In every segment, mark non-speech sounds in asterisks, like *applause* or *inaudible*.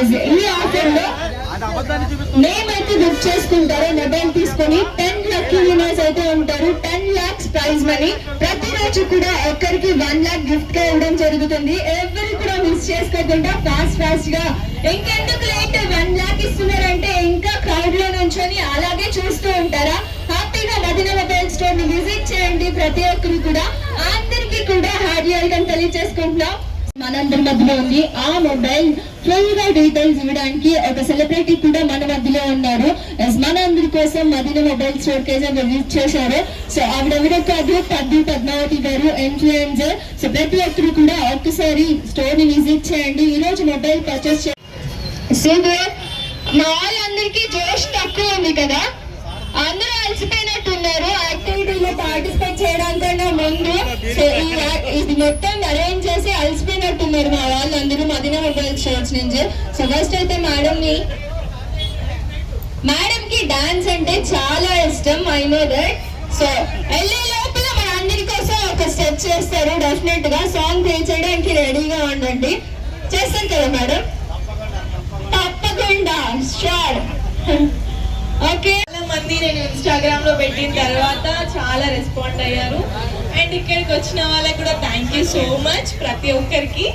ఈ ఆఫర్లో నేమ్ అయితే బుక్ చేసుకుంటారో మొబైల్ తీసుకొని టెన్ లక్ వినర్స్ అయితే ఉంటారు టెన్ లాక్స్ ప్రైజ్ మనీ ప్రతిరోజు కూడా ఒక్కరికి వన్ లాక్ గిఫ్ట్గా ఇవ్వడం జరుగుతుంది. ఎవరు కూడా మిస్ చేసుకోకుండా ఫాస్ట్ ఫాస్ట్గా ఇంకెందుకు లేట్ వన్ లాక్ ఇస్తున్నారంటే ఇంకా క్రౌడ్లో నుంచొని అలాగే చూస్తూ ఉంటారా? హ్యాపీగా మదిన మొబైల్ స్టోర్ని విజిట్ చేయండి ప్రతి ఒక్కరు కూడా. అందరికీ కూడా హ్యాపీ వెల్కమ్ తెలియజేసుకుంటున్నాం. మనందరి మధ్యలో ఉంది ఆ మొబైల్ ఫుల్గా డీటెయిల్స్ ఇవ్వడానికి ఒక సెలబ్రిటీ కూడా మన మధ్యలో ఉన్నారు. Yes, మన అందరి కోసం మదిన మొబైల్ స్టోర్ కేజ్ విజిట్ చేశారు. సో ఆవిడెవరో కాదు పద్దు పద్మావతి గారు ఇన్ఫ్లుయెన్సర్ సో ప్రతి ఒక్కరు కూడా ఒక్కసారి స్టోర్ని విజిట్ చేయండి. ఈ రోజు మొబైల్ పర్చేస్ చేయండి సో మా వాళ్ళందరికీ జోష్ తక్కువ ఉంది కదా? అందరూ అలసిపోయినట్టున్నారు. యాక్టివిటీలో పార్టిసిపేట్ చేయడానికన్నా ముందు సో ఈ ఇది మొత్తం అరేంజ్ చేసి అలసిపోయినట్టున్నారు మా వాళ్ళందరూ మదిన మొబైల్ స్టోర్స్ నుంచి. సో ఫస్ట్ అయితే మేడం మేడం కి డాన్స్ అంటే చాలా ఇష్టం ఐ నో దట్ సో వెళ్ళే లోపల మన అందరి కోసం ఒక స్టెప్ చేస్తారు డెఫినెట్గా. సాంగ్ ప్లే చేయడానికి రెడీగా ఉండండి. చేస్తారు కదా మేడం? తప్పకుండా షూర్ ఓకే *laughs* మంది నేను ఇన్స్టాగ్రామ్లో పెట్టిన తర్వాత చాలా రెస్పాండ్ అయ్యారు. అండ్ ఇక్కడికి వచ్చిన వాళ్ళకి కూడా థ్యాంక్ యూ సో మచ్ ప్రతి ఒక్కరికి.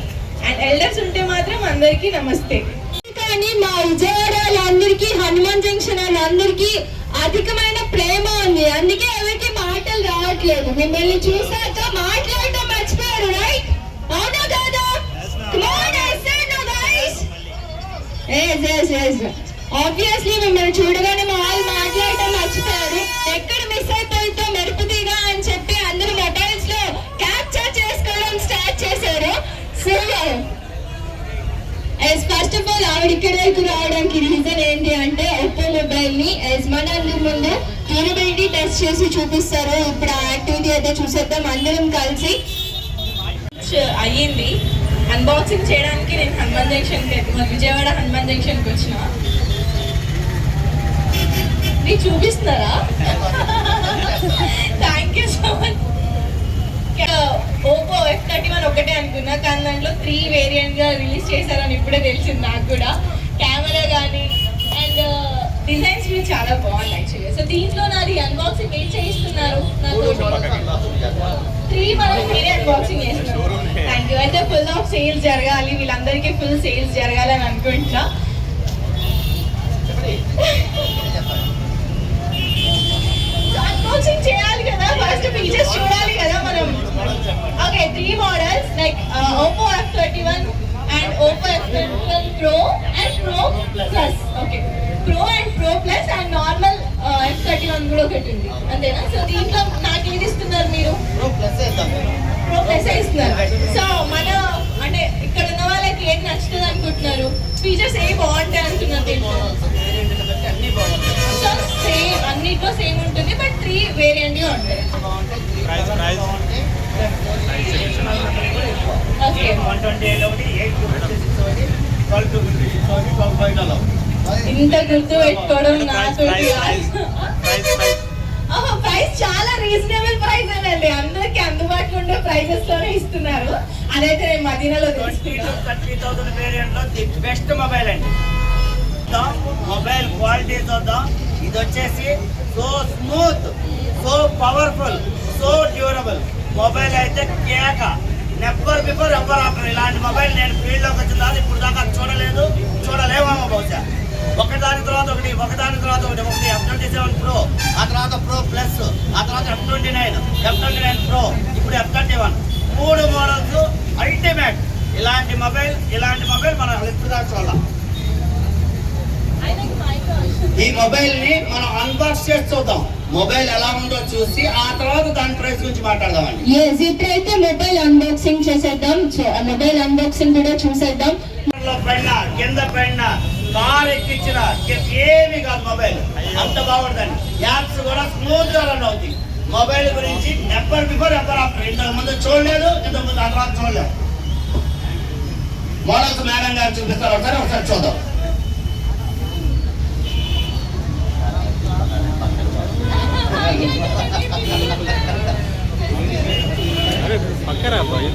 అండ్ ఎల్డర్స్ ఉంటే మాత్రం అందరికీ నమస్తే. కానీ మా విజయవాడ వాళ్ళందరికీ హనుమాన్ జంక్షన్ వాళ్ళందరికీ అధికమైన ప్రేమ ఉంది. అందుకే ఎవరికి మాటలు రావట్లేదు. మిమ్మల్ని చూసాక మాట్లాడటం మర్చిపోయారు రైట్ అవునా కాదా? ఆబ్వియస్లీ మిమ్మల్ని చూడగానే మా వాళ్ళు చేసుకోవడం స్టార్ట్ చేశారు? So yes first of all ఆవిడ ఇక్కడ వరకు రావడానికి రీజన్ ఏంటి అంటే ఒప్పో మొబైల్ని ఎస్ మన అందరి ముందు డ్యూరబిలిటీ టెస్ట్ చేసి చూపిస్తారు. ఇప్పుడు ఆ యాక్టివిటీ అయితే చూసేద్దాం. అందరం కలిసి. అయ్యింది. అన్బాక్సింగ్ చేయడానికి నేను హనుమాన్ జంక్షన్ విజయవాడ హనుమాన్ జంక్షన్కి వచ్చిన. నీకు చూపిస్తున్నారా? Thank you so much Oppo F thirty one ఒకటే అనుకున్నా కానీ దాంట్లో త్రీ వేరియంట్గా రిలీజ్ చేశారని ఇప్పుడే తెలిసింది నాకు కూడా. కెమెరా కానీ అండ్ డిజైన్స్ కూడా చాలా బాగుంది యాక్చువల్గా సో దీంట్లో నాది అన్బాక్సింగ్ ఏం చేయిస్తున్నారు? త్రీ మనం మీరే అన్బాక్సింగ్ చేస్తున్నారు. థ్యాంక్ యూ అయితే ఫుల్ ఆఫ్ సేల్స్ జరగాలి వీళ్ళందరికీ ఫుల్ సేల్స్ జరగాలని అనుకుంటున్నా. అన్బాక్సింగ్ *laughs* చేయాలి కదా ఫస్ట్ ఫీచర్స్ చూడాలి కదా మనం. Okay three models like Oppo F thirty one and Oppo F thirty one pro and pro plus okay pro and pro plus and normal F thirty one కూడా ఒకటి ఉంది. అంతేనా? సో దీంట్లో నాకు ఏది ఇస్తున్నారు మీరు? ప్రో ప్లస్ ఇస్తున్నారు? సో మన అంటే ఇక్కడ ఉన్న వాళ్ళకి ఏది నచ్చుతుంది అనుకుంటున్నారు? ఫీచర్స్ ఏ బాగుంటాయి అంటున్నారు దీంట్లో? సో సేమ్ అన్నిట్లో సేమ్ ఉంటుంది బట్ త్రీ వేరియంట్గా ఉంటాయి. ఇంత గుర్తు పెట్టుకోవడం ప్రైస్ నాతో చాలా రీజనబుల్ ప్రైస్ అండి. అందరికి అందుబాటులో ఉండే ప్రైజెస్లోనే ఇస్తున్నారు. అదైతే నేను మదీనాలో ట్వంటీ టు తెలుసుకున్నాను the mobile qualities mobile quality చూద్దాం ఇది వచ్చేసి so smooth so powerful so durable. Mobile అయితే కేక. నెబ్బర్ బిఫోర్ ఎవర్ ఆఫర్ ఇలాంటి మొబైల్ నేను ఫీల్డ్లోకి వచ్చిన తర్వాత ఇప్పుడు దాకా చూడలేదు. చూడలేమో బహుశా. ఒకదాని తర్వాత ఒకటి ఒకదాని తర్వాత ఒకటి ఒకటి ఎఫ్ ట్వంటీ సెవెన్ ప్రో ఆ తర్వాత ప్రో ప్లస్ ఆ తర్వాత F twenty nine F twenty nine pro ఇప్పుడు ఎఫ్ థర్టీ వన్ మూడు మోడల్స్ అల్టిమేట్ ఇలాంటి మొబైల్ ఇలాంటి మొబైల్ మనం ఇప్పుడు చూడాలి. ఈ మొబైల్ని మనం అన్బాక్స్ చేసి చూద్దాం. మొబైల్ ఎలా ఉందో చూసి ఆ తర్వాత దాని ప్రైస్ గురించి మాట్లాడదామండి. ఎస్ ఇప్పుడైతే మొబైల్ అన్బాక్సింగ్ చేసేద్దాం. మొబైల్ అన్బాక్సింగ్ కూడా చూసేద్దాం. పైన కింద పైన కార్ ఎక్కించిన ఏమి కాదు మొబైల్. అంత బాగుంటుందండి యాప్స్ కూడా స్మూత్గా రన్ అవుతాయి. మొబైల్ గురించి నెంబర్ బిఫోర్ నెంబర్ ఆఫ్టర్ ఇంతకు ముందు చూడలేదు ఇంతకు ముందు ఆ తర్వాత చూడలేదు. మోడల్స్ మేడం గారు చూపిస్తారు. ఒకసారి ఒకసారి చూద్దాం. పక్కరా బాయ్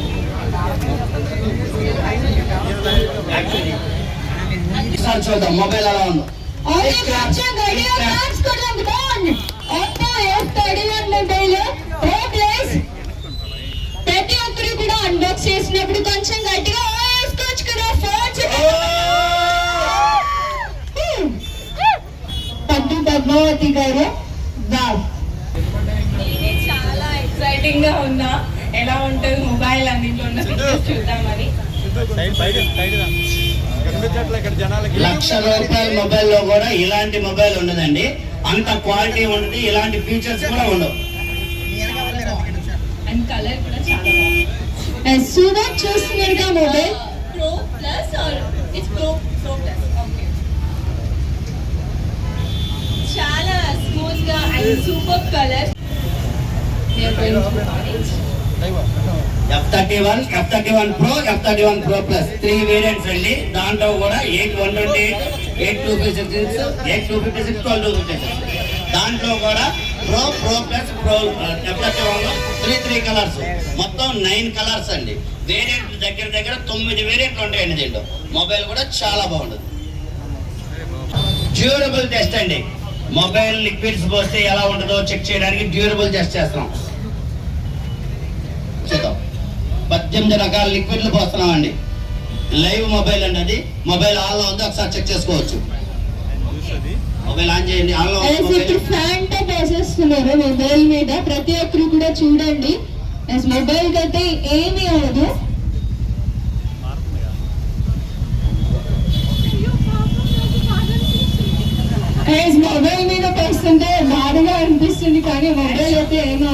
చూద్దాం మొబైల్ అలా ఉంది. రూపాయల మొబైల్లో కూడా ఇలాంటి మొబైల్ ఉండదండి. అంత క్వాలిటీ ఉండదు ఇలాంటి ఫీచర్స్ కూడా ఉండవు. అండ్ కలర్ కూడా చాలా బాగుంది. సుధా చూస్తున్నారుగా mobile pro plus or it's pro pro plus okay చాలా స్మూత్గా and super colour F thirty one F thirty one pro F thirty one pro plus three variants అండి. దాంట్లో కూడా eight one twenty eight eight two fifty six eight two fifty six twelve two fifty six దాంట్లో కూడా pro pro plus pro F three three colours మొత్తం nine colours అండి variant దగ్గర దగ్గర తొమ్మిది వేరియంట్లు ఉంటాయండి దీంట్లో మొబైల్ కూడా చాలా బాగుంటుంది డ్యూరబుల్ టెస్ట్ అండి మొబైల్ లిక్విడ్స్ పోస్తే ఎలా ఉంటుందో చెక్ చేయడానికి డ్యూరబుల్ టెస్ట్ చేస్తాం చూద్దాం పద్దెనిమిది రకాల లిక్విడ్లు పోస్తున్నాం అండి లైవ్ మొబైల్ అండి అది. మొబైల్ ఆన్లో ఉంది ఒకసారి చెక్ చేసుకోవచ్చు. మొబైల్ ఆన్ చేయండి. ఆన్లో ఉంది As మొబైల్. ఇప్పుడు ఫ్యాన్తో వేసేస్తున్నారు మొబైల్ మీద ప్రతి ఒక్కరు కూడా చూడండి. మొబైల్ అయితే ఏమీ అవదు As మొబైల్ మీద పోస్తుంటే బాధగా అనిపిస్తుంది కానీ మొబైల్ అయితే ఏమీ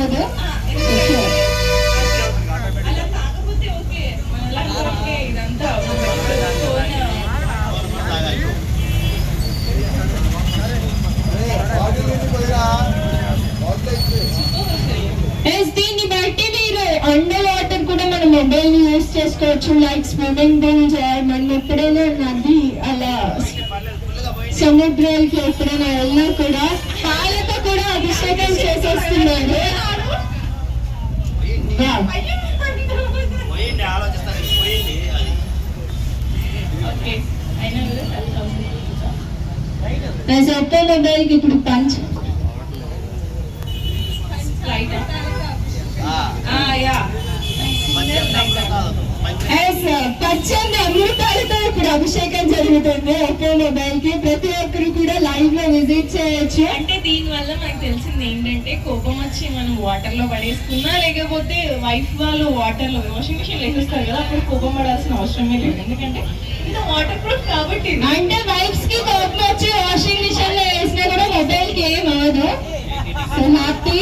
అండర్ వాటర్ కూడా మన మొబైల్ని యూస్ చేసుకోవచ్చు. లైక్ స్విమ్మింగ్ పూల్స్ మనం ఎప్పుడైనా నది అలా సముద్రాలకి ఎప్పుడైనా వెళ్ళినా కూడా పాలతో కూడా అభిషేకం చేసేస్తున్నారు. Wow. పోయింది ఆలోచిస్తారు పోయింది అది. ఓకే అయినా కూడా As Oppo మొబైల్కి ఇప్పుడు పంచ్ స్ప్రైట్ ఆ, ఆ యా పద్దెనిమిది కాదు, పద్దెనిమిది. As పచ్చని అమృతాలతో ఇప్పుడు అభిషేకం జరుగుతుంది. ఒప్పో మొబైల్కి ప్రతి ఒక్కరు కూడా లైవ్లో విజిట్ చేయొచ్చు. అంటే దీని వల్ల మనకు తెలిసింది ఏంటంటే కోపం వచ్చి మనం వాటర్లో పడేసుకున్నా లేకపోతే వైఫ్ వాళ్ళు వాటర్లో వాషింగ్ మిషన్ వేసేస్తారు కదా అప్పుడు కోపం పడాల్సిన అవసరమే లేదు. ఎందుకంటే ఇది వాటర్ ప్రూఫ్ కాబట్టి. అంటే వైఫ్స్కి కోపం వచ్చి వాషింగ్ మిషన్లో వేసినా కూడా మొబైల్కి ఏం అవదు so happy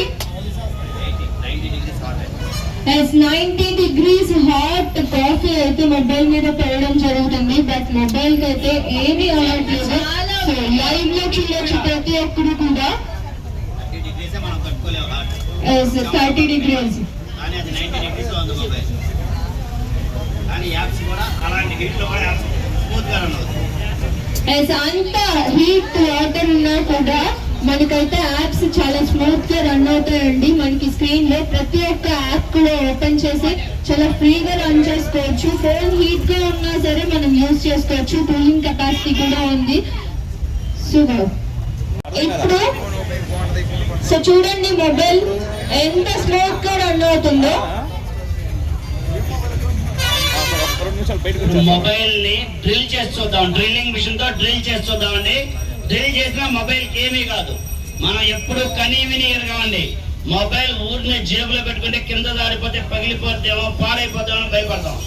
yes ninety degrees hot coffee అయితే మొబైల్ మీద పెట్టడం జరుగుతుంది. బట్ మొబైల్కి అయితే ఏమీ అవ్వట్లేదు సో లైవ్లో చూడొచ్చు ప్రతి ఒక్కరు కూడా. థర్టీ డిగ్రీసే మనం కట్టుకోలేము హాట్. ఎస్ థర్టీ డిగ్రీస్ కానీ అది నైన్టీ డిగ్రీస్లో ఉంది మొబైల్ కానీ యాప్స్ కూడా అలాంటి హీట్లో కూడా యాప్స్ స్మూత్గా ఉండదు ఎస్ అంత హీట్ వాటర్ ఉన్నా కూడా మనకైతే యాప్స్ చాలా స్మూత్గా రన్ అవుతాయండి. మనకి స్క్రీన్లో ప్రతి ఒక్క యాప్ కూడా ఓపెన్ చేసి చాలా ఫ్రీగా రన్ చేసుకోవచ్చు. ఫోన్ హీట్గా ఉన్నా సరే మనం యూజ్ చేసుకోవచ్చు. కూలింగ్ కెపాసిటీ కూడా ఉంది. సూపర్ ఇప్పుడు సో చూడండి మొబైల్ ఎంత స్మూత్గా రన్ అవుతుందో మొబైల్ని డ్రిల్ చేసి చూద్దాం డ్రిల్లింగ్ మిషన్తో డ్రిల్ చేసి చూద్దామండి డ్రిల్ చేసినా మొబైల్ ఏమీ కాదు. మనం ఎప్పుడు కనీ విని ఎరగమండి మొబైల్ ఊరిని జేబులో పెట్టుకుంటే కింద జారిపోతే పగిలిపోతేమో పాడైపోతామో భయపడతాం.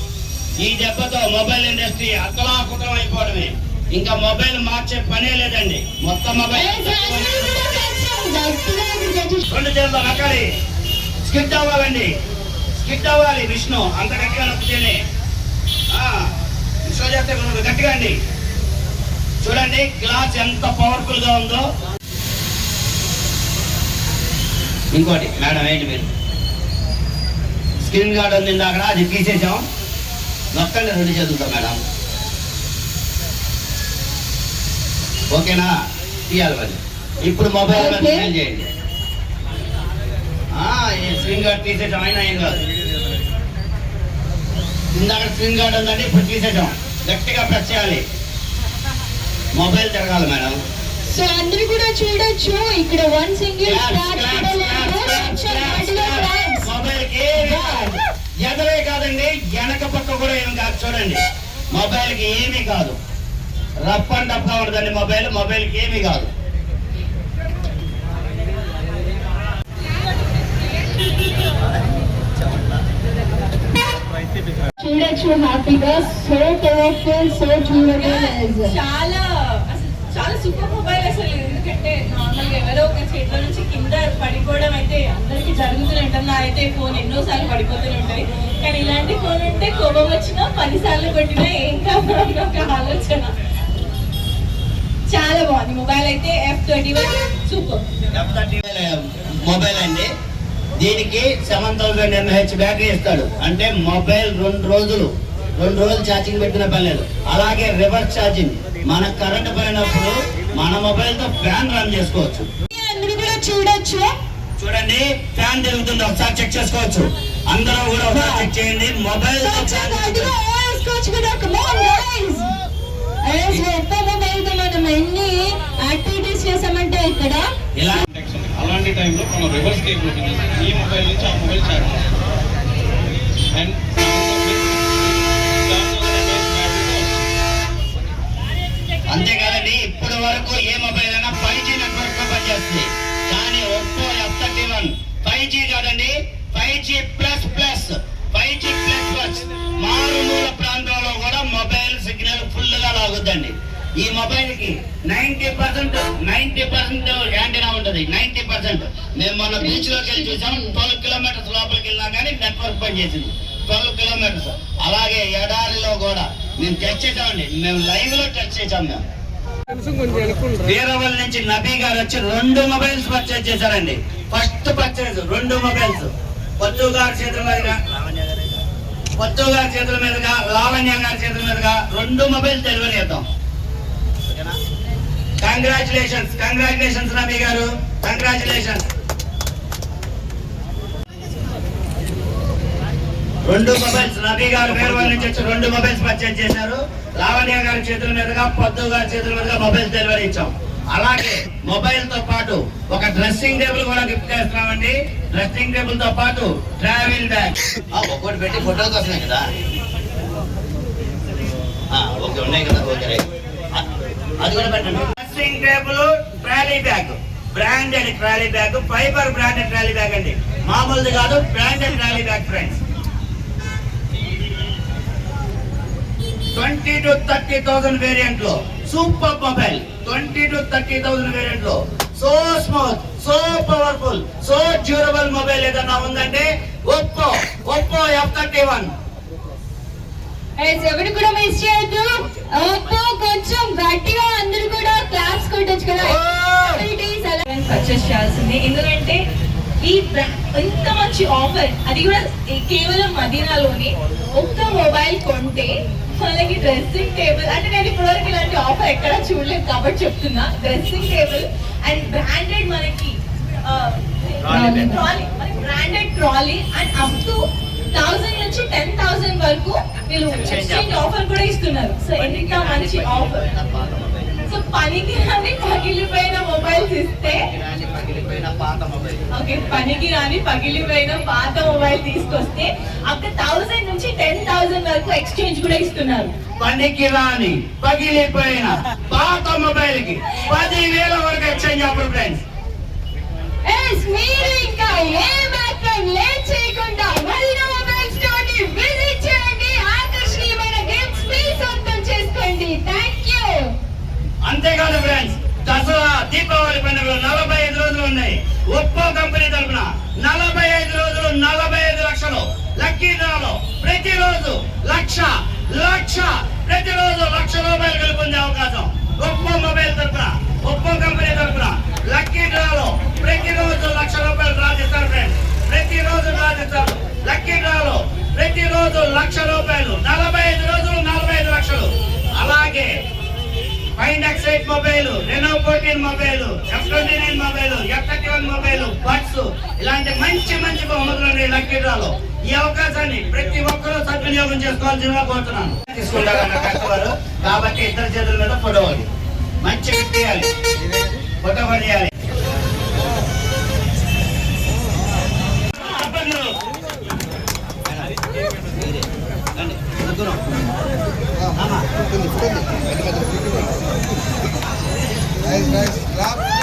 ఈ దెబ్బతో మొబైల్ ఇండస్ట్రీ అతలాకుతం అయిపోవడమే. ఇంకా మొబైల్ మార్చే పనే లేదండి. మొత్తం మొబైల్ రెండు చేతులు స్కిట్ అవ్వాలండి. స్కిట్ అవ్వాలి విష్ణు. అంత గట్టిగా నొక్కితేనే. ఆ, విష్ణు చేస్తే గట్టిగా అండి. చూడండి గ్లాస్ ఎంత పవర్ఫుల్గా ఉందో. ఇంకోటి మేడం ఏంటి మీరు? స్క్రీన్ గార్డ్ ఉంది అక్కడ అది తీసేసాం. నొక్కండి రెండు చేతులతో మేడం. ఓకేనా? తీయాలి మరి. ఇప్పుడు మొబైల్ చేయండి. స్క్రీన్ గార్డ్ తీసేసాం అయినా ఏం కాదు. ఇందాక స్క్రీన్ గార్డ్ ఉందండి ఇప్పుడు తీసేసాం. గట్టిగా ప్రెస్ చేయాలి. మొబైల్ తిరగాలి మేడం. సో అందరూ కూడా చూడొచ్చు. ఇక్కడ వన్ సింగిల్. ఎదరే కాదండి వెనక పక్క కూడా ఏమి కాదు. చూడండి. మొబైల్కి ఏమీ కాదు. రఫ్ అండ్ టఫ్గా ఉంటుందండి మొబైల్ మొబైల్కి ఏమీ కాదు. చూడొచ్చు హ్యాపీగా. సో పవర్ఫుల్ సో చూడబుల్ చాలా. చాలా సూపర్ మొబైల్ అసలు. ఎందుకంటే నార్మల్గా ఎవరో ఒక చేతిలో నుంచి కింద పడిపోవడం అయితే అందరికీ జరుగుతూనే ఉంటుంది. నా అయితే ఫోన్ ఎన్నో సార్లు పడిపోతూనే ఉంటాయి కానీ ఇలాంటి ఫోన్ ఉంటే కోపం వచ్చినా పది సార్లు కొట్టినా ఏం కాదు ఒక ఆలోచన. చాలా బాగుంది. మొబైల్ అయితే F twenty one super mobile అండి. దీనికి సెవెన్ థౌసండ్ ఎంహెచ్ బ్యాటరీ ఇస్తాడు. అంటే మొబైల్ రెండు రోజులు. రెండు రోజులు ఛార్జింగ్ పెట్టిన పని లేదు అలాగే రివర్స్ ఛార్జింగ్ మన కరెంట్ పోయినప్పుడు మన మొబైల్తో ఫ్యాన్ రన్ చేసుకోవచ్చు. చూడొచ్చు. చూడండి ఫ్యాన్ తిరుగుతుంది. ఒకసారి చెక్ చేసుకోవచ్చు. అందరూ కూడా ఒకసారి చెక్ చేయండి. మొబైల్తో ఫ్యాన్ అదిగో వేసుకోవచ్చు కదా come on guys yes Oppo మొబైల్తో మనం. ఎన్ని యాక్టివిటీస్ చేసామంటే ఇక్కడ. ఇలా అలాంటి టైంలో మనం రివర్స్ కేబుల్ ఈ మొబైల్ నుంచి ఆ మొబైల్ చార్జ్ అండ్ అంతేకాదండి ఇప్పటి వరకు ఏ మొబైల్ అయినా ఫైవ్ జీ నెట్వర్క్తో పనిచేస్తుంది. కానీ Oppo F thirty one. Five G కాదండి five G plus plus five G plus plus. మారుమూల ప్రాంతంలో కూడా మొబైల్ సిగ్నల్ ఫుల్గా లాగుద్దండి. ఈ మొబైల్కి ninety percent ninety percent antenna ఉంటది నైన్టీ పర్సెంట్. మేము మొన్న బీచ్లోకి వెళ్ళి చూసాం ట్వెల్వ్ కిలోమీటర్స్ లోపలికి వెళ్ళినా కానీ నెట్వర్క్ పనిచేసింది ట్వెల్వ్ కిలోమీటర్స్. అలాగే ఎడారిలో కూడా మేము టచ్ చేసామండి మేము లైవ్లో టచ్ చేసాం మేము. వీరవల్ నుంచి నబీ గారు వచ్చి రెండు మొబైల్స్ పర్చేజ్ చేశారండి. ఫస్ట్ పర్చేజ్ రెండు మొబైల్స్ పొత్తు గారి చేతుల మీదుగా పొత్తు గారి చేతుల మీదుగా లావణ్య గారి చేతుల మీదుగా రెండు మొబైల్స్ డెలివరీ చేద్దాం. కంగ్రాచులేషన్స్ కంగ్రాచులేషన్స్ నబీ గారు. కంగ్రాచులేషన్స్ రెండు మొబైల్స్ నబీ గారు వేరువాళ్ళ నుంచి వచ్చి రెండు మొబైల్స్ పర్చేజ్ చేశారు. లావణ్య గారి చేతుల మీదుగా పొద్దు గారి చేతుల మీదుగా మొబైల్స్ డెలివరీ ఇచ్చాం. అలాగే మొబైల్తో పాటు ఒక డ్రెస్సింగ్ టేబుల్ కూడా గిఫ్ట్ చేస్తున్నామండి. డ్రెస్సింగ్ టేబుల్తో పాటు ట్రావెల్ బ్యాగ్ ఒక్కటి పెట్టి ఫోటో కోసమే కదా. ఓకే ఉన్నాయి కదా ఓకే అది కూడా పెట్టండి. Dressing table trolley bag branded trolley bag fibre branded trolley bag అండి. మామూలుది కాదు branded trolley bag friends twenty to thirty thousand వేరియంట్లో super mobile. Twenty to thirty thousand వేరియంట్లో so smooth so powerful so durable mobile ఏదన్నా ఉందంటే Oppo Oppo F thirty one ఎవరు కూడా miss చేయొద్దు. Oppo కొంచెం గట్టిగా అందరూ కూడా క్లాప్స్ కొట్టొచ్చు కదా. పర్చేస్ చేయాల్సింది. ఎందుకంటే ఈ బ్రా- ఇంత మంచి ఆఫర్ అది కూడా కేవలం మదీనాలోనే. ఒక్క మొబైల్ కొంటే మనకి డ్రెస్సింగ్ టేబుల్ అంటే నేను ఇప్పటివరకు ఇలాంటి ఆఫర్ ఎక్కడ చూడలేదు కాబట్టి చెప్తున్నా. డ్రెస్సింగ్ టేబుల్ అండ్ బ్రాండెడ్ మనకి. ట్రాలీ మనకి branded trolley and up to thousand నుంచి టెన్ థౌసండ్ వరకు వీళ్ళు ఎక్స్చేంజ్ ఆఫర్ కూడా ఇస్తున్నారు. సో ఎంత మంచి ఆఫర్ సో పనికి పగిలిపోయిన మొబైల్స్ ఇస్తే ఓకే పనికి రాని పగిలిపోయిన పాత మొబైల్ తీసుకొస్తే అక్కడ థౌసండ్ నుంచి టెన్ థౌసండ్ వరకు ఎక్స్చేంజ్ కూడా ఇస్తున్నారు. పనికి రాని పగిలిపోయిన పాత మొబైల్కి పది వేల వరకు ఎక్స్చేంజ్ ఆఫర్ ఫ్రెండ్స్ మీరు ఇంకా ఏ మాత్రం లేట్ చేయకుండా మదీనా మొబైల్ స్టోర్ని విజిట్ చేయండి. ఆకర్షణీయమైన గిఫ్ట్స్ మీ సొంతం చేసుకోండి. థ్యాంక్ యూ అంతేకాదు ఫ్రెండ్స్ దసరా దీపావళి పండుగలు నలభై ఐదు రోజులు ఉన్నాయి. ఒప్పో కంపెనీ తరఫున నలభై ఐదు రోజులు నలభై ఐదు లక్షలు. లక్కీ డ్రాలో ప్రతిరోజు లక్ష లక్ష ప్రతిరోజు లక్ష రూపాయలు గెలుపొందే అవకాశం ఒప్పో మొబైల్ తరఫున Find mobile Reno fourteen mobile F twenty nine mobile F thirty one mobile buds ఇలాంటి మంచి మంచి బహుమతులు ఉన్నాయి లక్కీ డ్రాలో ఈ అవకాశాన్ని ప్రతి ఒక్కరూ సద్వినియోగం చేసుకోవాల్సిందిగా కోరుతున్నాను. తీసుకుంటారన్న కస్టమర్. కాబట్టి ఇద్దరు చేతుల మీద ఫోటో మంచి ఫోటో పడేయాలి తీయాలి చెప్పండి. రండి, ముగ్గురు. ఆమా. సో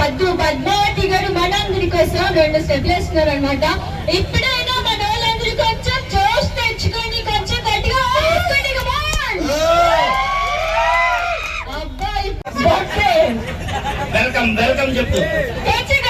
పద్దు పద్మావతి గారు మనందరి కోసం రెండు స్టెప్లు వేస్తున్నారు అనమాట ఇప్పుడైనా మన వాళ్ళందరూ కొంచెం జోష్ తెచ్చుకొని కొంచెం గట్టిగా on. అబ్బాయి. వెల్కమ్ వెల్కమ్ చెప్తూ కొంచెం గట్టిగా చెప్పు.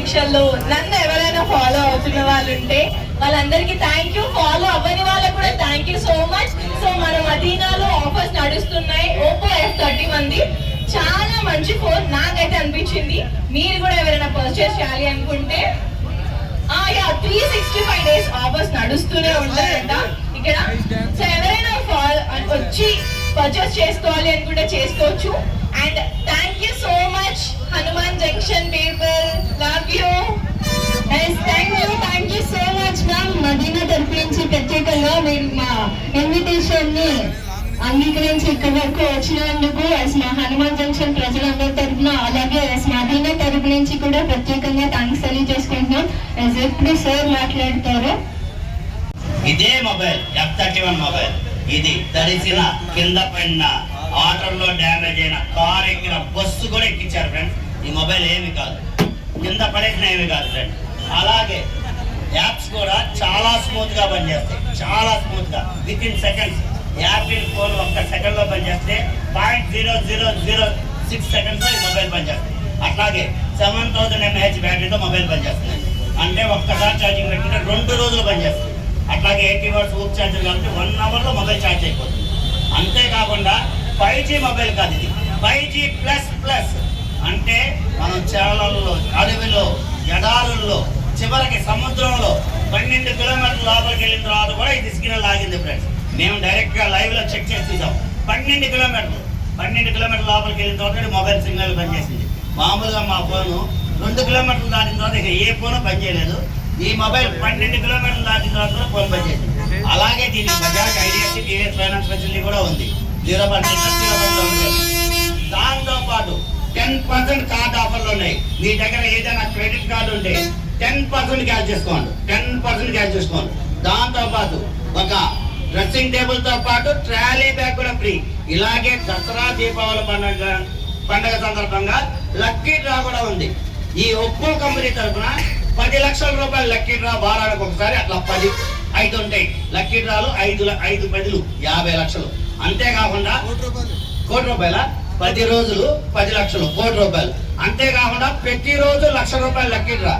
హనుమాన్ నన్ను ఎవరైనా ఫాలో అవుతున్న వాళ్ళు ఉంటే వాళ్ళందరికీ థ్యాంక్ యూ ఫాలో అవ్వని వాళ్ళకు కూడా thank you so much so మన మదీనాలో ఆఫర్స్ నడుస్తున్నాయి. ఓపో ఎఫ్ థర్టీ మంది చాలా మంచి ఫోన్ నాకైతే అనిపించింది. మీరు కూడా ఎవరైనా పర్చేస్ చేయాలి అనుకుంటే three sixty five days offers నడుస్తూనే ఉంటాయంట ఇక్కడ? సో ఎవరైనా ఫాల్ వచ్చి పర్చేస్ చేసుకోవాలి అనుకుంటే చేసుకోవచ్చు. And thank you so much Hanuman junction people love you thank you thank you so much ma'am Madina తరపు నుంచి ప్రత్యేకంగా మీరు మా ఇన్విటేషన్ని అంగీకరించి ఇక్కడ వరకు వచ్చినందుకు ఎస్ మా హనుమాన్ జంక్షన్ ప్రజలందరి తరపున అలాగే ఎస్ మదీనా తరపు నుంచి కూడా ప్రత్యేకంగా థ్యాంక్స్ తెలియజేసుకుంటున్నాం. ఎస్ ఎప్పుడు సార్ మాట్లాడతారు. ఇదే mobile F thirty one mobile. ఇది తడిసిన కింద పడిన ఆటోలో డ్యామేజ్ అయిన కార్ ఎక్కిన బస్సు కూడా ఎక్కించారు ఫ్రెండ్స్ ఈ మొబైల్ ఏమి కాదు. కింద పడేసిన ఏమి కాదు ఫ్రెండ్ అలాగే యాప్స్ కూడా చాలా స్మూత్గా పనిచేస్తాయి. చాలా స్మూత్గా with in seconds Apple phone ఒక్క సెకండ్లో పనిచేస్తే point zero zero zero six సెకండ్స్లో ఈ మొబైల్ పనిచేస్తుంది. అట్లాగే సెవెన్ థౌసండ్ ఎంఏహెచ్ బ్యాటరీతో మొబైల్ పనిచేస్తుంది. అంటే ఒక్కసారి ఛార్జింగ్ పెట్టుకుంటే రెండు రోజులు పనిచేస్తుంది. అట్లాగే ఎయిటీ వాట్స్ ఊప్ ఛార్జర్ కాబట్టి వన్ అవర్లో మొబైల్ ఛార్జ్ అయిపోతుంది. అంతేకాకుండా ఫైవ్ జీ మొబైల్ కాదు ఇది. Five G plus plus. అంటే మనం చేలల్లో అడవిలో ఎడారుల్లో చివరికి సముద్రంలో పన్నెండు కిలోమీటర్ల లోపలికి వెళ్ళిన తర్వాత కూడా ఇది సిగ్నల్ ఆగింది ఫ్రెండ్స్ మేము డైరెక్ట్గా లైవ్లో చెక్ చేసి చూసాం. పన్నెండు కిలోమీటర్లు. పన్నెండు కిలోమీటర్ల లోపలికి వెళ్ళిన తర్వాత మొబైల్ సిగ్నల్ పనిచేసింది. మామూలుగా మా ఫోను రెండు కిలోమీటర్లు దాటిన తర్వాత ఇక ఏ ఫోను పనిచేయలేదు ఈ మొబైల్ పన్నెండు కిలోమీటర్లు దాటిన తర్వాత కూడా ఫోన్ పనిచేసింది అలాగే దీనికి Bajaj IDFC TVS finance facility కూడా ఉంది. జీరో పర్సెంట్ జీరో పర్సెంట్ దాంతో పాటు టెన్ పర్సెంట్ కార్డ్ ఆఫర్లు ఉన్నాయి. మీ దగ్గర ఏదైనా క్రెడిట్ కార్డు ఉంటే టెన్ పర్సెంట్ క్యాష్ చేసుకోండి టెన్ పర్సెంట్ క్యాష్ చేసుకోండి దాంతో పాటు ఒక డ్రెస్సింగ్ టేబుల్తో పాటు ట్రాలీ బ్యాగ్ కూడా ఫ్రీ. ఇలాగే దసరా దీపావళి పండుగ పండుగ సందర్భంగా లక్కీ డ్రా కూడా ఉంది. ఈ ఒప్పో కంపెనీ తరఫున పది లక్షల రూపాయలు లక్కీ డ్రా వారానికి ఒకసారి అట్లా పది ఐదు ఉంటాయి. లక్కీ డ్రాలు ఐదు ఐదు పదులు యాభై లక్షలు. అంతేకాకుండా కోటి రూపాయల. పది రోజులు పది లక్షలు కోటి రూపాయలు. అంతేకాకుండా ప్రతిరోజు లక్ష రూపాయలు లక్కీ డ్రా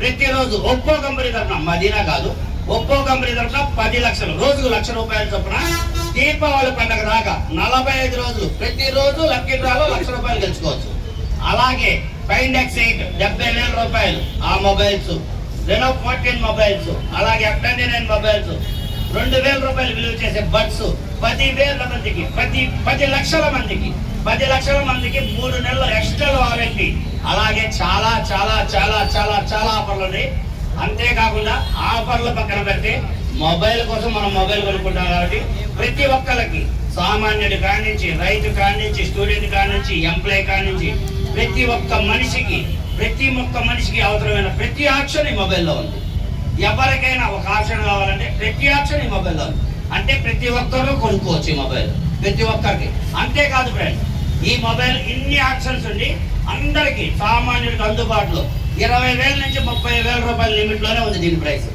ప్రతిరోజు ఒప్పో కంపెనీ తరఫున మదీనా కాదు ఒప్పో కంపెనీ తరఫున పది లక్షలు రోజుకు లక్ష రూపాయల చొప్పున దీపావళి పండుగ దాకా నలభై ఐదు రోజులు ప్రతిరోజు లక్కీ డ్రాలో లక్ష రూపాయలు గెలుచుకోవచ్చు. అలాగే ఫైండ్ ఎక్స్ ఎయిట్ డెబ్బై వేల రూపాయలు ఆ మొబైల్స్ రెనో ఫోర్టీన్ మొబైల్స్ అలాగే ఎఫ్ ట్వంటీ నైన్ మొబైల్స్. రెండు వేల రూపాయలు విలువ చేసే బడ్స్ పది వేల మందికి పది పది లక్షల మందికి పది లక్షల మందికి మూడు నెలల ఎక్స్ట్రా వారంటీ. అలాగే చాలా చాలా చాలా చాలా చాలా ఆఫర్లు ఉన్నాయి. అంతేకాకుండా ఆఫర్లు పక్కన పెడితే మొబైల్ కోసం మనం మొబైల్ కొనుక్కుంటాం కాబట్టి ప్రతి ఒక్కరికి సామాన్యుడి కాడి నుంచి రైతు కాడి నుంచి స్టూడెంట్ కాడి నుంచి ఎంప్లాయ్ కాడి నుంచి ప్రతి ఒక్క మనిషికి ప్రతి ఒక్క మనిషికి అవసరమైన ప్రతి ఆప్షన్ ఈ మొబైల్లో ఉంది. ఎవరికైనా ఒక ఆప్షన్ కావాలంటే ప్రతి ఆప్షన్ ఈ మొబైల్లో ఉంది. అంటే ప్రతి ఒక్కరు కొనుక్కోవచ్చు ఈ మొబైల్. ప్రతి ఒక్కరికి. అంతేకాదు ఫ్రెండ్స్ ఈ మొబైల్ ఇన్ని ఆప్షన్స్ ఉండి అందరికీ సామాన్యుడికి అందుబాటులో ఇరవై వేల నుంచి ముప్పై వేల రూపాయల లిమిట్లోనే ఉంది దీని ప్రైస్.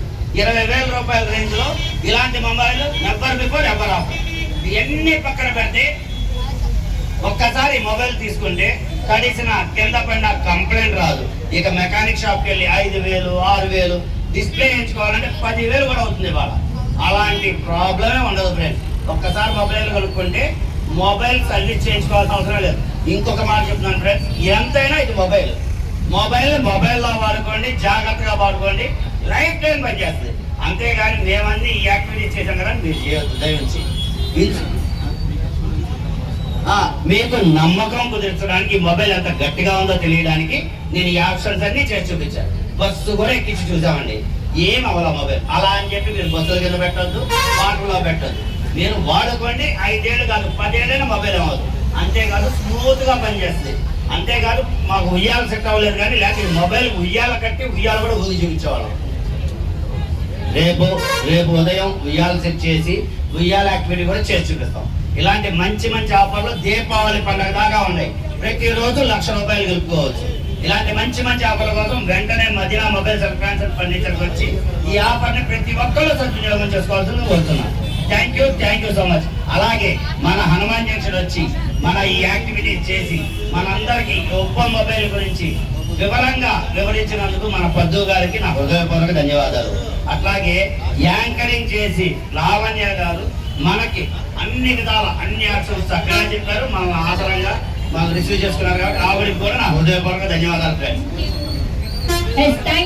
ఇరవై వేల రూపాయల రేంజ్లో ఇలాంటి mobile number before ever offer ఇవన్నీ పక్కన పెడితే ఒక్కసారి మొబైల్ తీసుకుంటే కడిసిన కింద పడిన కంప్లైంట్ రాదు. ఇక మెకానిక్ షాప్కి వెళ్ళి ఐదు వేలు ఆరు వేలు డిస్ప్లే చేయించుకోవాలంటే పదివేలు కూడా అవుతుంది వాళ్ళ అలాంటి ప్రాబ్లమే ఉండదు ఫ్రెండ్స్ ఒక్కసారి మొబైల్ కొనుక్కుంటే మొబైల్ సర్వీస్ చేయించుకోవాల్సిన అవసరం లేదు. ఇంకొక మాట చెప్తున్నాను ఫ్రెండ్స్ ఎంతైనా ఇది మొబైల్ మొబైల్ మొబైల్లో వాడుకోండి జాగ్రత్తగా వాడుకోండి. లైఫ్ టైం పనిచేస్తుంది. అంతేగాని మేమన్నీ ఈ యాక్టివిటీ చేసాం కదా మీరు చేయొద్దు. దయవుంచి. మీకు నమ్మకం కుదిర్చడానికి మొబైల్ ఎంత గట్టిగా ఉందో తెలియడానికి నేను ఈ ఆప్షన్స్ అన్ని చేసి చూపించాను. బస్సు కూడా ఎక్కించి చూసామండి. ఏం అవ్వాల మొబైల్ అలా అని చెప్పి మీరు బస్సుల కింద పెట్టద్దు వాటర్లో పెట్టొద్దు. నేను వాడుకోండి ఐదేళ్ళు కాదు పదేళ్ళైనా మొబైల్ అవ్వదు. అంతేకాదు స్మూత్గా పనిచేస్తుంది. అంతేకాదు మాకు ఉయ్యాల సెట్ అవ్వలేదు కానీ లేకపోతే మొబైల్ ఉయ్యాల కట్టి ఉయ్యాల కూడా ఊది చూపించేవాళ్ళం. రేపు రేపు ఉదయం ఉయ్యాల సెట్ చేసి ఉయ్యాల యాక్టివిటీ కూడా చేసి చూపిస్తాం. ఇలాంటి మంచి మంచి ఆఫర్లు దీపావళి పండుగ దాకా ఉన్నాయి. ప్రతిరోజు లక్ష రూపాయలు గెలుపుకోవచ్చు. ఇలాంటి మంచి మంచి ఆఫర్ల కోసం వెంటనే మదీనా మొబైల్ ఎలక్ట్రానిక్స్ ఫర్నిచర్ వచ్చి ఈ ఆఫర్ని ప్రతి ఒక్కరూ సద్వినియోగం చేసుకోవాల్సింది కోరుతున్నాను thank you thank you so much అలాగే మన హనుమాన్ జంక్షన్ వచ్చి మన ఈ యాక్టివిటీ చేసి మనందరికీ ఒప్పో మొబైల్ గురించి వివరంగా వివరించినందుకు మన పద్దు గారికి నా హృదయపూర్వక ధన్యవాదాలు. అట్లాగే యాంకరింగ్ చేసి లావణ్య గారు మనకి అన్ని విధాల అన్ని ఆప్షన్స్ చక్కగా చెప్పారు. మన ఆధారంగా మనం రిసీవ్ చేసుకున్నారు కాబట్టి ఆవిడకి కూడా నా హృదయపూర్వక ధన్యవాదాలు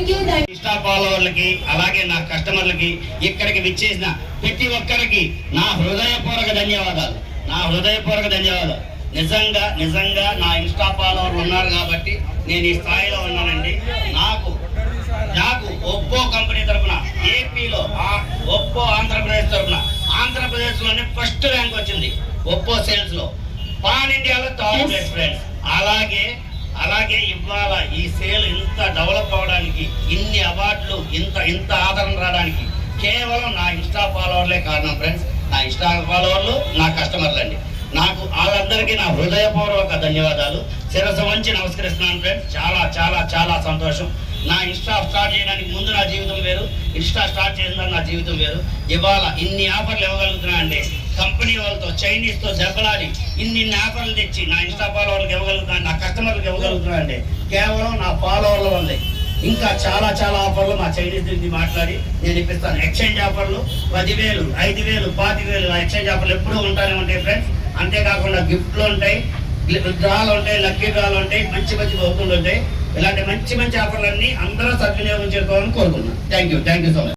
యూ ఇన్స్టా ఫాలోవర్లకి అలాగే నా కస్టమర్లకి ఇక్కడికి విచ్చేసిన ప్రతి ఒక్కరికి నా హృదయపూర్వక ధన్యవాదాలు. నా హృదయపూర్వక ధన్యవాదాలు. నిజంగా నిజంగా నా ఇన్స్టా ఫాలోవర్లు ఉన్నారు కాబట్టి నేను ఈ స్థాయిలో ఉన్నానండి. నాకు నాకు ఒప్పో కంపెనీ తరఫున ఏపీలో ఒప్పో ఆంధ్రప్రదేశ్ తరఫున ఆంధ్రప్రదేశ్లోనే ఫస్ట్ ర్యాంక్ వచ్చింది. ఒప్పో సేల్స్లో పాన్ ఇండియాలో టాప్ ఫ్రెండ్స్. అలాగే అలాగే ఇవాళ ఈ సేల్ ఇంత డెవలప్ అవడానికి ఇన్ని అవార్డులు ఇంత ఇంత ఆదరణ రావడానికి కేవలం నా ఇన్స్టా ఫాలోవర్లే కారణం ఫ్రెండ్స్. నా ఇన్స్టా ఫాలోవర్లు నా కస్టమర్లు అండి. నాకు వాళ్ళందరికీ నా హృదయపూర్వక ధన్యవాదాలు. శిరస వంచి నమస్కరిస్తున్నాను ఫ్రెండ్స్. చాలా చాలా చాలా సంతోషం. నా ఇన్స్టా స్టార్ట్ చేయడానికి ముందు నా జీవితం వేరు ఇన్స్టా స్టార్ట్ చేసిన నా జీవితం వేరు. ఇవాళ ఇన్ని ఆఫర్లు ఇవ్వగలుగుతున్నా అంటే కంపెనీ వాళ్ళతో చైనీస్తో దెబ్బలాడి ఇన్ని ఇన్ని ఆఫర్లు తెచ్చి నా ఇన్స్టా ఫాలోవర్లకు ఇవ్వగలుగుతున్నా నా కస్టమర్లకు ఇవ్వగలుగుతున్నా అంటే కేవలం నా ఫాలోవర్ల వల్లే. ఇంకా చాలా చాలా ఆఫర్లు మా చైనీస్ నుంచి మాట్లాడి నేను ఇప్పిస్తాను. ఎక్స్చేంజ్ ఆఫర్లు పదివేలు ఐదు వేలు పాతి వేలు ఎక్స్చేంజ్ ఆఫర్లు ఎప్పుడూ ఉంటానే ఉంటాయి ఫ్రెండ్స్ అంతేకాకుండా గిఫ్ట్లు ఉంటాయి డ్రాలు ఉంటాయి లక్కీ డ్రాలు ఉంటాయి మంచి మంచి బహుమతులు ఉంటాయి. ఇలాంటి మంచి మంచి ఆఫర్లన్నీ అందరూ సద్వినియోగం చేసుకోవాలని కోరుకున్నాను thank you thank you so much